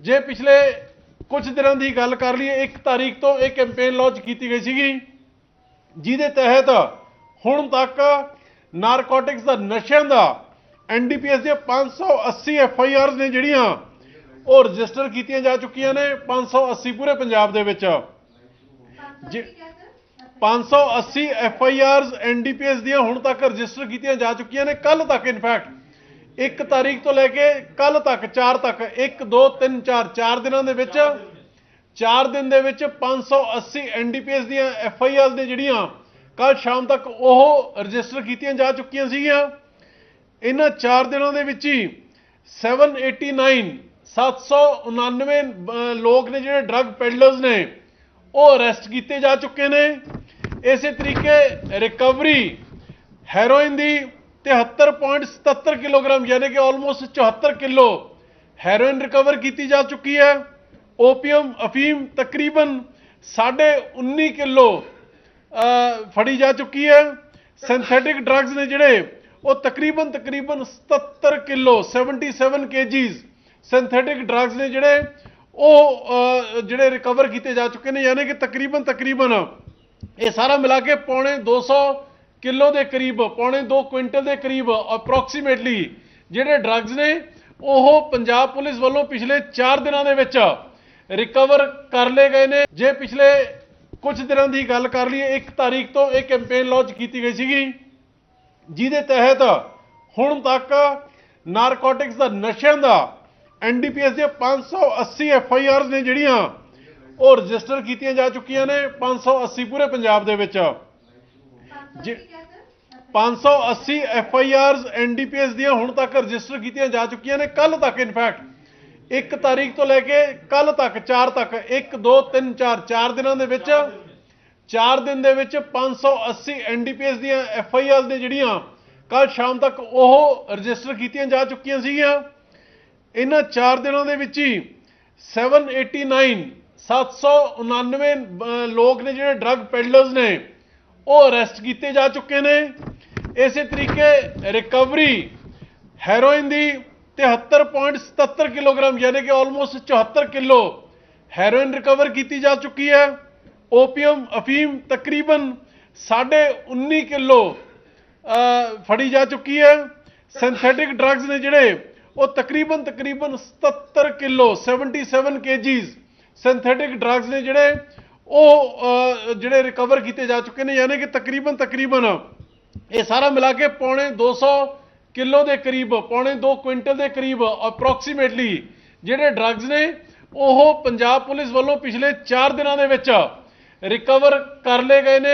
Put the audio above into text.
ਜੇ ਪਿਛਲੇ ਕੁਝ ਦਿਨਾਂ ਦੀ ਗੱਲ ਕਰ ਲਈਏ 1 ਤਾਰੀਖ ਤੋਂ ਇਹ ਕੈਂਪੇਨ ਲਾਂਚ ਕੀਤੀ ਗਈ ਸੀਗੀ ਜਿਹਦੇ ਤਹਿਤ ਹੁਣ ਤੱਕ ਨਾਰਕੋਟਿਕਸ ਦਾ ਨਸ਼ਿਆਂ ਦਾ ਐਨਡੀਪੀਐਸ ਦੀਆਂ 580 ਐਫਆਈਆਰਸ ਨੇ ਜਿਹੜੀਆਂ ਉਹ ਰਜਿਸਟਰ ਕੀਤੀਆਂ ਜਾ ਚੁੱਕੀਆਂ ਨੇ 580 ਪੂਰੇ ਪੰਜਾਬ ਦੇ ਵਿੱਚ। ਜੀ- 580 ਐਫਆਈਆਰਸ ਐਨਡੀਪੀਐਸ ਦੀਆਂ ਹੁਣ ਤੱਕ ਰਜਿਸਟਰ ਕੀਤੀਆਂ ਜਾ ਚੁੱਕੀਆਂ ਨੇ ਕੱਲ ਤੱਕ ਇਨਫੈਕਟ 1 ਤਾਰੀਖ ਤੋਂ ਲੈ ਕੇ ਕੱਲ ਤੱਕ 4 ਤੱਕ 1 2 3 4 4 ਦਿਨਾਂ ਦੇ ਵਿੱਚ 4 ਦਿਨ ਦੇ ਵਿੱਚ। 580 ਐਨਡੀਪੀਐਸ ਦੀਆਂ ਐਫਆਈਆਰਸ ਨੇ ਜਿਹੜੀਆਂ ਕੱਲ ਸ਼ਾਮ ਤੱਕ ਉਹ ਰਜਿਸਟਰ ਕੀਤੀਆਂ ਜਾ ਚੁੱਕੀਆਂ ਸੀਗੀਆਂ। ਇਹਨਾਂ 4 ਦਿਨਾਂ ਦੇ ਵਿੱਚ ਹੀ 789 799 ਅਹ, ਲੋਕ ਨੇ ਜਿਹੜੇ ਡਰੱਗ ਪੈਡਲਰਸ ਨੇ ਉਹ ਅਰੈਸਟ ਕੀਤੇ ਜਾ ਚੁੱਕੇ ਨੇ। ਇਸੇ ਤਰੀਕੇ ਰਿਕਵਰੀ ਹੈਰੋਇਨ ਦੀ 73.77 ਕਿਲੋਗ੍ਰਾਮ ਯਾਨੀ ਕਿ ਆਲਮੋਸਟ 74 ਕਿਲੋ ਹੈਰੋਇਨ ਰਿਕਵਰ ਕੀਤੀ ਜਾ ਚੁੱਕੀ ਹੈ। ਓਪੀਅਮ ਅਫੀਮ ਤਕਰੀਬਨ 19.5 ਕਿਲੋ ਅਹ, ਫੜੀ ਜਾ ਚੁੱਕੀ ਹੈ। ਸਿੰਥੈਟਿਕ ਡਰੱਗਸ ਨੇ ਜਿਹੜੇ ਉਹ ਤਕਰੀਬਨ ਤਕਰੀਬਨ 77 ਕਿਲੋ 77 ਕੇਜੀਜ਼ ਸਿੰਥੈਟਿਕ ਡਰੱਗਸ ਨੇ ਜਿਹੜੇ ਉਹ ਜਿਹੜੇ ਰਿਕਵਰ ਕੀਤੇ ਜਾ ਚੁੱਕੇ ਨੇ। ਯਾਨੀ ਕਿ ਤਕਰੀਬਨ ਤਕਰੀਬਨ ਇਹ ਸਾਰਾ ਮਿਲਾ ਕੇ ਪੌਣੇ 200 ਕਿਲੋ ਦੇ ਕਰੀਬ, ਪੌਣੇ 2 ਕੁਇੰਟਲ ਦੇ ਕਰੀਬ ਅਪਰੋਕਸੀਮੇਟਲੀ ਜਿਹੜੇ ਡਰੱਗਸ ਨੇ, ਉਹ ਪੰਜਾਬ ਪੁਲਿਸ ਵੱਲੋਂ ਪਿਛਲੇ 4 ਦਿਨਾਂ ਦੇ ਵਿੱਚ ਰਿਕਵਰ ਕਰ ਲਏ ਗਏ ਨੇ। ਜੇ ਪਿਛਲੇ ਕੁਝ ਦਿਨਾਂ ਦੀ ਗੱਲ ਕਰ ਲਈਏ 1 ਤਾਰੀਖ ਤੋਂ ਇਹ ਕੈਂਪੇਨ ਲਾਂਚ ਕੀਤੀ ਗਈ ਸੀਗੀ, ਜਿਹਦੇ ਤਹਿਤ ਹੁਣ ਤੱਕ ਨਾਰਕੋਟਿਕਸ ਦਾ ਨਸ਼ਿਆਂ ਦਾ ਐਨਡੀਪੀਐਸ ਦੀਆਂ 580 ਐਫਆਈਆਰਸ ਨੇ ਜਿਹੜੀਆਂ, ਉਹ ਰਜਿਸਟਰ ਕੀਤੀਆਂ ਜਾ ਚੁੱਕੀਆਂ ਨੇ 580 ਪੂਰੇ ਪੰਜਾਬ ਦੇ ਵਿੱਚ। ਜੀ- 580 ਐਫਆਈਆਰਸ ਐਨਡੀਪੀਐਸ ਦੀਆਂ ਹੁਣ ਤੱਕ ਰਜਿਸਟਰ ਕੀਤੀਆਂ ਜਾ ਚੁੱਕੀਆਂ ਨੇ ਕੱਲ ਤੱਕ ਇਨਫੈਕਟ 1 ਤਾਰੀਖ ਤੋਂ ਲੈ ਕੇ ਕੱਲ ਤੱਕ 4 ਤੱਕ 1 2 3 4 4 ਦਿਨਾਂ ਦੇ ਵਿੱਚ 4 ਦਿਨ ਦੇ ਵਿੱਚ 580 ਐਨਡੀਪੀਐਸ ਦੀਆਂ ਐਫਆਈਆਰਸ ਨੇ ਜਿਹੜੀਆਂ ਕੱਲ ਸ਼ਾਮ ਤੱਕ ਉਹ ਰਜਿਸਟਰ ਕੀਤੀਆਂ ਜਾ ਚੁੱਕੀਆਂ ਸੀਗੀਆਂ। ਇਹਨਾਂ 4 ਦਿਨਾਂ ਦੇ ਵਿੱਚ ਹੀ 789 799 ਅਹ, ਲੋਕ ਨੇ ਜਿਹੜੇ ਡਰੱਗ ਪੈਡਲਰਸ ਨੇ ਉਹ ਅਰੈਸਟ ਕੀਤੇ ਜਾ ਚੁੱਕੇ ਨੇ। ਇਸੇ ਤਰੀਕੇ ਰਿਕਵਰੀ ਹੈਰੋਇਨ ਦੀ 73.77 ਕਿਲੋਗ੍ਰਾਮ ਯਾਨੀ ਕਿ ਆਲਮੋਸਟ 74 ਕਿਲੋ ਹੈਰੋਇਨ ਰਿਕਵਰ ਕੀਤੀ ਜਾ ਚੁੱਕੀ ਹੈ। ਓਪੀਅਮ ਅਫੀਮ ਤਕਰੀਬਨ 19.5 ਕਿਲੋ ਅਹ, ਫੜੀ ਜਾ ਚੁੱਕੀ ਹੈ। ਸਿੰਥੈਟਿਕ ਡਰੱਗਸ ਨੇ ਜਿਹੜੇ ਉਹ ਤਕਰੀਬਨ ਤਕਰੀਬਨ 77 ਕਿਲੋ 77 ਕੇਜੀਜ਼ ਸਿੰਥੈਟਿਕ ਡਰੱਗਸ ਨੇ ਜਿਹੜੇ ਉਹ ਜਿਹੜੇ ਰਿਕਵਰ ਕੀਤੇ ਜਾ ਚੁੱਕੇ ਨੇ, ਯਾਨੀ ਕਿ ਤਕਰੀਬਨ ਤਕਰੀਬਨ ਇਹ ਸਾਰਾ ਮਿਲਾ ਕੇ ਪੌਣੇ 200 ਕਿਲੋ ਦੇ ਕਰੀਬ, ਪੌਣੇ 2 ਕੁਇੰਟਲ ਦੇ ਕਰੀਬ ਅਪਰੋਕਸੀਮੇਟਲੀ ਜਿਹੜੇ ਡਰੱਗਸ ਨੇ, ਉਹ ਪੰਜਾਬ ਪੁਲਿਸ ਵੱਲੋਂ ਪਿਛਲੇ 4 ਦਿਨਾਂ ਦੇ ਵਿੱਚ ਰਿਕਵਰ ਕਰ ਲਏ ਗਏ ਨੇ।